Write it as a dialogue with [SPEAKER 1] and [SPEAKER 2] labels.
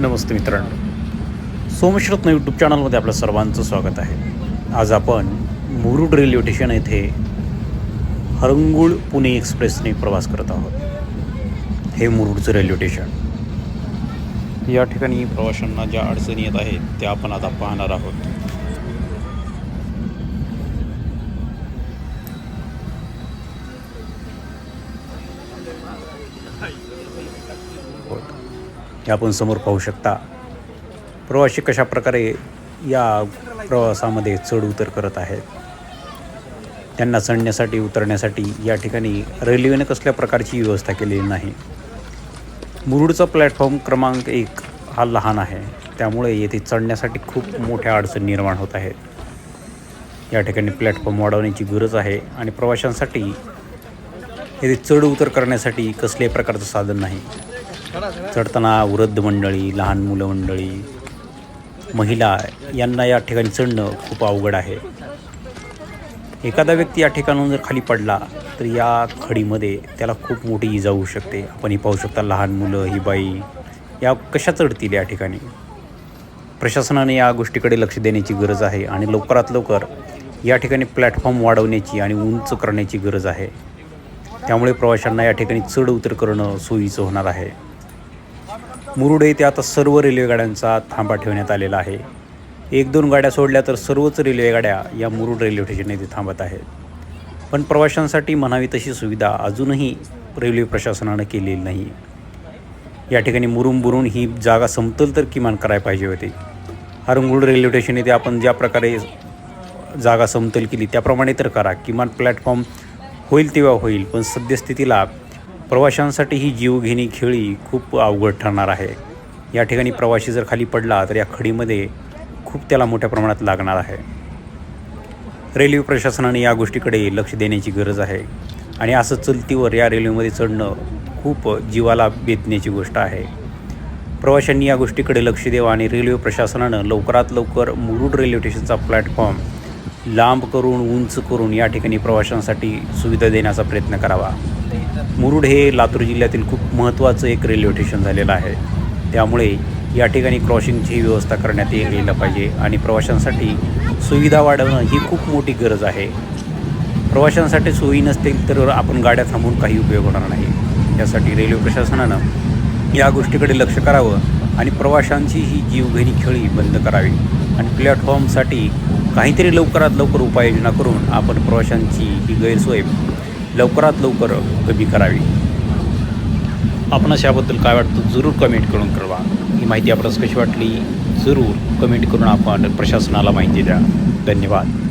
[SPEAKER 1] नमस्ते मित्रांनो. सोमश्रत्न यूट्यूब चॅनलमध्ये आपलं सर्वांचं स्वागत आहे. आज आपण मुरुड रेल्वे स्टेशन येथे हरंगुळ पुणे एक्सप्रेसने प्रवास करत आहोत. हे मुरुडचं रेल्वे स्टेशन या ठिकाणी प्रवाशांना ज्या अडचणी येत आहेत त्या आपण आता पाहणार आहोत. हे आपण समोर पाहू शकता. प्रवासी कशा प्रकारे या प्रवासामध्ये चढ उतर करत आहेत? त्यांना चढण्यासाठी उतरण्यासाठी या ठिकाणी रेल्वेने कसल्या प्रकारची व्यवस्था केलेली नाही? मुरुडचा प्लॅटफॉर्म क्रमांक एक हा लहान आहे. त्यामुळे येथे चढण्यासाठी खूप मोठ्या अडचणी निर्माण होत आहेत. या ठिकाणी प्लॅटफॉर्म वाढवण्याची गरज आहे आणि प्रवाशांसाठी येथे चढ उतर करण्यासाठी कसल्याही प्रकारचं साधन नाही. चढताना वृद्ध मंडळी लहान मुलं मंडळी महिला यांना या ठिकाणी चढणं खूप अवघड आहे. एखादा व्यक्ती या ठिकाणाहून जर खाली पडला तर या खडीमध्ये त्याला खूप मोठी इजा होऊ शकते. आपण ही पाहू शकता लहान मुलं ही बाई या कशा चढतील या ठिकाणी? प्रशासनाने या गोष्टीकडे लक्ष देण्याची गरज आहे आणि लवकरात लवकर या ठिकाणी प्लॅटफॉर्म वाढवण्याची आणि उंच करण्याची गरज आहे. त्यामुळे प्रवाशांना या ठिकाणी चढ उतर करणं सोयीचं होणार आहे. मुरुड येथे आता सर्व रेल्वेगाड्यांचा थांबा ठेवण्यात आलेला आहे. एक दोन गाड्या सोडल्या तर सर्वच रेल्वेगाड्या या मुरुड रेल्वे स्टेशन येथे थांबत आहेत. पण प्रवाशांसाठी म्हणावी तशी सुविधा अजूनही रेल्वे प्रशासनानं केलेली नाही. या ठिकाणी मुरुम बुरून ही जागा समतल तर किमान करायला पाहिजे होती. हरंगुळ रेल्वे स्टेशन येथे आपण ज्या प्रकारे जागा समतल केली त्याप्रमाणे तर करा. किमान प्लॅटफॉर्म होईल तेव्हा होईल पण सद्यस्थितीला प्रवाशांसाठी ही जीवघेणी खेळी खूप अवघड ठरणार आहे. या ठिकाणी प्रवाशी जर खाली पडला तर या खडीमध्ये खूप त्याला मोठ्या प्रमाणात लागणार आहे. रेल्वे प्रशासनाने या गोष्टीकडे लक्ष देण्याची गरज आहे आणि असं चलतीवर या रेल्वेमध्ये चढणं खूप जीवाला बेतण्याची गोष्ट आहे. प्रवाशांनी या गोष्टीकडे लक्ष द्यावं आणि रेल्वे प्रशासनानं लवकरात लवकर मुरुड रेल्वे स्टेशनचा प्लॅटफॉर्म लांब करून उंच करून या ठिकाणी प्रवाशांसाठी सुविधा देण्याचा प्रयत्न करावा. मुरुड हे लातूर जिल्ह्यातील खूप महत्त्वाचं एक रेल्वे स्टेशन झालेलं आहे. त्यामुळे या ठिकाणी क्रॉसिंगची व्यवस्था करण्यात येईल पाहिजे आणि प्रवाशांसाठी सुविधा वाढवणं ही खूप मोठी गरज आहे. प्रवाशांसाठी सोयी नसतील तर आपण गाड्या थांबून काही उपयोग होणार नाही. यासाठी रेल्वे प्रशासनानं या गोष्टीकडे लक्ष करावं आणि प्रवाशांची ही जीवघेणी खेळी बंद करावी. आणि प्लॅटफॉर्मसाठी काहीतरी लवकरात लवकर उपाययोजना करून आपण प्रवाशांची ही गैरसोय लवकरात लवकर कमी करावी. आपणास याबद्दल काय वाटतं जरूर कमेंट करून कळवा. ही माहिती आपणास कशी वाटली? जरूर कमेंट करून आपण प्रशासनाला माहिती द्या. धन्यवाद.